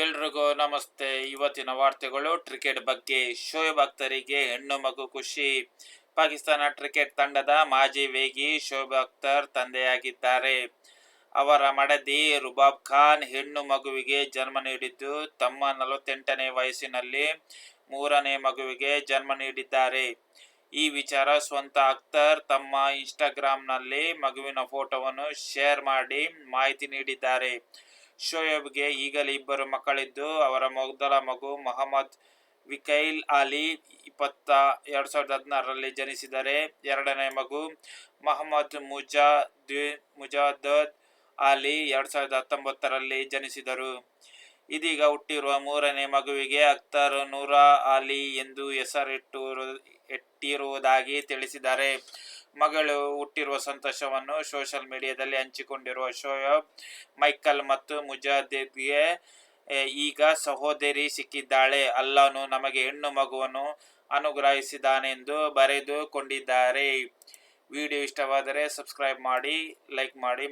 ಎಲ್ರಿಗೂ ನಮಸ್ತೆ. ಇವತ್ತಿನ ವಾರ್ತೆಗಳು ಕ್ರಿಕೆಟ್ ಬಗ್ಗೆ. ಶೋಯಬ್ ಅಖ್ತರಿಗೆ ಹೆಣ್ಣು ಮಗು ಖುಷಿ. ಪಾಕಿಸ್ತಾನ ಕ್ರಿಕೆಟ್ ತಂಡದ ಮಾಜಿ ವೇಗಿ ಶೋಯಬ್ ಅಖ್ತರ್ ತಂದೆಯಾಗಿದ್ದಾರೆ. ಅವರ ಮಡದಿ ರುಬಾಬ್ ಖಾನ್ ಹೆಣ್ಣು ಮಗುವಿಗೆ ಜನ್ಮ ನೀಡಿದ್ದು ತಮ್ಮ ನಲವತ್ತೆಂಟನೇ ವಯಸ್ಸಿನಲ್ಲಿ ಮೂರನೇ ಮಗುವಿಗೆ ಜನ್ಮ ನೀಡಿದ್ದಾರೆ. ಈ ವಿಚಾರ ಸ್ವಂತ ಅಖ್ತರ್ ತಮ್ಮ ಇನ್ಸ್ಟಾಗ್ರಾಮ್ನಲ್ಲಿ ಮಗುವಿನ ಫೋಟೋವನ್ನು ಶೇರ್ ಮಾಡಿ ಮಾಹಿತಿ ನೀಡಿದ್ದಾರೆ. ಶೋಯಬ್ಗೆ ಈಗಲೇ ಇಬ್ಬರು ಮಕ್ಕಳಿದ್ದು, ಅವರ ಮೊದಲ ಮಗು ಮೊಹಮ್ಮದ್ ವಿಕೈಲ್ ಅಲಿ ಇಪ್ಪತ್ತ ಎರಡು ಸಾವಿರದ ಹದಿನಾರರಲ್ಲಿ ಜನಿಸಿದರೆ, ಎರಡನೇ ಮಗು ಮೊಹಮ್ಮದ್ ಮುಜಾದ್ ಮುಜಾದದ್ ಅಲಿ ಎರಡು ಸಾವಿರದ ಹತ್ತೊಂಬತ್ತರಲ್ಲಿ ಜನಿಸಿದರು. ಇದೀಗ ಹುಟ್ಟಿರುವ ಮೂರನೇ ಮಗುವಿಗೆ ಅಖ್ತರ್ ನೂರಾ ಅಲಿ ಎಂದು ಹೆಸರಿಟ್ಟು ಇಟ್ಟಿರುವುದಾಗಿ ತಿಳಿಸಿದ್ದಾರೆ. ಮಗಳು ಹುಟ್ಟಿರುವ ಸಂತೋಷವನ್ನು ಸೋಷಿಯಲ್ ಮೀಡಿಯಾದಲ್ಲಿ ಹಂಚಿಕೊಂಡಿರುವ ಶೋಯಬ್ ಮೈಕಲ್ ಮತ್ತು ಮುಜಾದಿದ್ಗೆ ಈಗ ಸಹೋದರಿ ಸಿಕ್ಕಿದ್ದಾಳೆ. ಅಲ್ಲನು ನಮಗೆ ಹೆಣ್ಣು ಮಗುವನ್ನು ಅನುಗ್ರಹಿಸಿದ್ದಾನೆಂದು ಬರೆದುಕೊಂಡಿದ್ದಾರೆ. ವಿಡಿಯೋ ಇಷ್ಟವಾದರೆ ಸಬ್ಸ್ಕ್ರೈಬ್ ಮಾಡಿ ಲೈಕ್ ಮಾಡಿ